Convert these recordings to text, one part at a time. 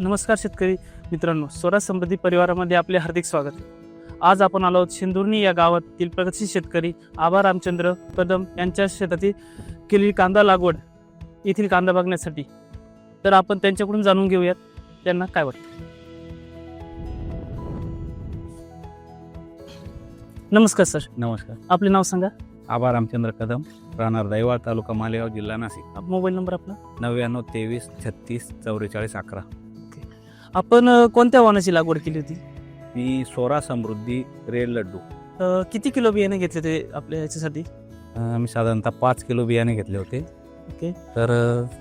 नमस्कार शेतकरी मित्रांनो स्वराज समृद्धी परिवारामध्ये आपले हार्दिक स्वागत. आज आपण आलो आहोत शिंदुर्णी या गावातील प्रगतशील शेतकरी आबा रामचंद्र कदम यांच्या शेतातील केलेली कांदा लागवड येथील कांदा बघण्यासाठी. तर आपण त्यांच्याकडून जाणून घेऊयात त्यांना काय वाटतं? नमस्कार सर. नमस्कार. आपले नाव सांगा. आबा रामचंद्र कदम राहणार दैवाळ तालुका मालेगाव जिल्हा नाशिक. मोबाईल नंबर आपला? नव्याण्णव तेवीस छत्तीस चौवेचाळीस अकरा. आपण अ, कोणत्या वाहनाची लागवड केली होती? मी सोरा समृद्धी रेड लड्डू. अ, किती किलो बियाणे घेतले ते आपल्या याच्यासाठी? अं, मी साधारणतः पाच किलो बियाणे घेतले होते. ओके. तर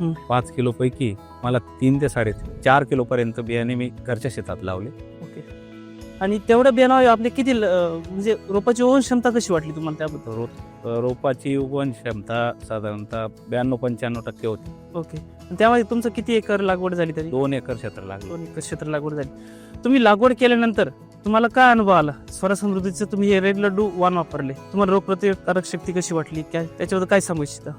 हं. पाच किलो पैकी मला तीन ते साडे चार किलो पर्यंत बियाणे मी घरच्या शेतात लावले. आणि तेवढ्या बियाणं आपले किती ल- अं, म्हणजे रोपाची ओवन क्षमता कशी वाटली तुम्हाला त्याबद्दल? रो रोपाची उगवण क्षमता साधारणतः ब्याण्णव पंच्याण्णव टक्के होती. ओके. आणि त्यामध्ये तुमचं किती एकर लागवड झाली तरी? दोन एकर क्षेत्र लागले. दोन एकर क्षेत्र लागवड झाली. तुम्ही लागवड केल्यानंतर तुम्हाला काय अनुभव आला? स्वरा समृद्धीचं तुम्ही हे रेड लड्डू वाण वापरले. तुम्हाला रोगप्रतिकारक शक्ती कशी वाटली? काय त्याच्याबद्दल काय सांगू इच्छिता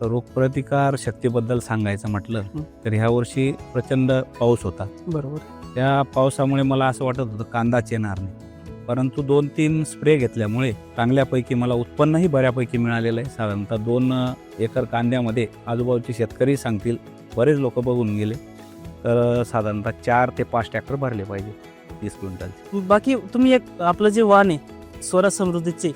रोगप्रतिकार शक्तीबद्दल सांगायचं म्हटलं हं. तर ह्या वर्षी प्रचंड पाऊस होता. बरोबर. त्या पावसामुळे मला असं वाटत होतं कांदाच येणार नाही. परंतु दोन तीन स्प्रे घेतल्यामुळे चांगल्यापैकी मला उत्पन्नही बऱ्यापैकी मिळालेलं आहे. साधारणतः दोन एकर कांद्यामध्ये आजूबाजूचे शेतकरी सांगतील बरेच लोक बघून गेले. तर साधारणतः चार ते पाच ट्रॅक्टर भरले पाहिजे तीस क्विंटलचे. बाकी तुम्ही एक आपलं जे वाहन आहे स्वरा समृद्धीचे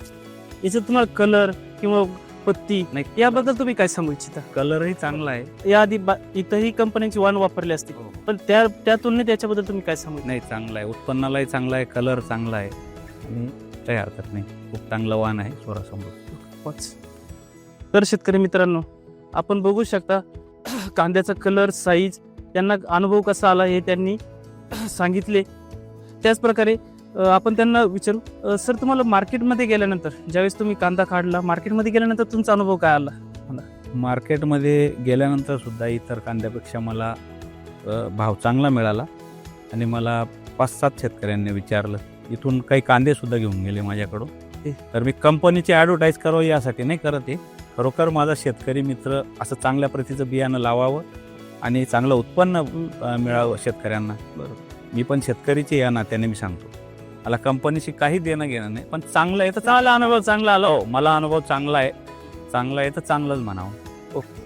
याचं तुम्हाला कलर किंवा पत्ती नाही याबद्दल तुम्ही काय सांगू इच्छिता? कलरही चांगला आहे. याआधी बा- इतरही कंपन्यांची वाण वापरली असते. पण त्या त्या तुलनेत याच्याबद्दल तुम्ही काय सांगू नाही चांगला आहे. उत्पन्नालाही चांगला आहे कलर चांगला आहे. आणि काही हरकत नाही. खूप चांगलं वाण आहे स्वरासमोर पाच. तर शेतकरी मित्रांनो आपण बघू शकता कांद्याचा कलर साईज त्यांना अनुभव कसा आला हे त्यांनी सांगितले. त्याच प्रकारे अ, आपण त्यांना विचारू. सर तुम्हाला मार्केटमध्ये गेल्यानंतर ज्यावेळेस तुम्ही कांदा काढला मार्केटमध्ये गेल्यानंतर तुमचा अनुभव काय आला? मार्केटमध्ये गेल्यानंतर सुद्धा इतर कांद्यापेक्षा मला भाव चांगला मिळाला आणि मला पाच सात शेतकऱ्यांनी विचारलं. इथून काही कांदे सुद्धा घेऊन गेले माझ्याकडून. तर मी कंपनीची ॲडव्हर्टाईज करावं यासाठी नाही करत आहे. खरोखर माझा शेतकरी मित्र असं चांगल्या प्रतीचं बियाणं लावावं आणि चांगलं उत्पन्न मिळावं शेतकऱ्यांना. बरोबर. मी पण शेतकरीचे या नात्याने मी सांगतो. मला कंपनीशी काही देणं घेणं नाही पण चांगलं आहे तर चांगला अनुभव चांगला आला. हो मला अनुभव चांगला आहे. चांगला आहे तर चांगलंच म्हणावं. ओके.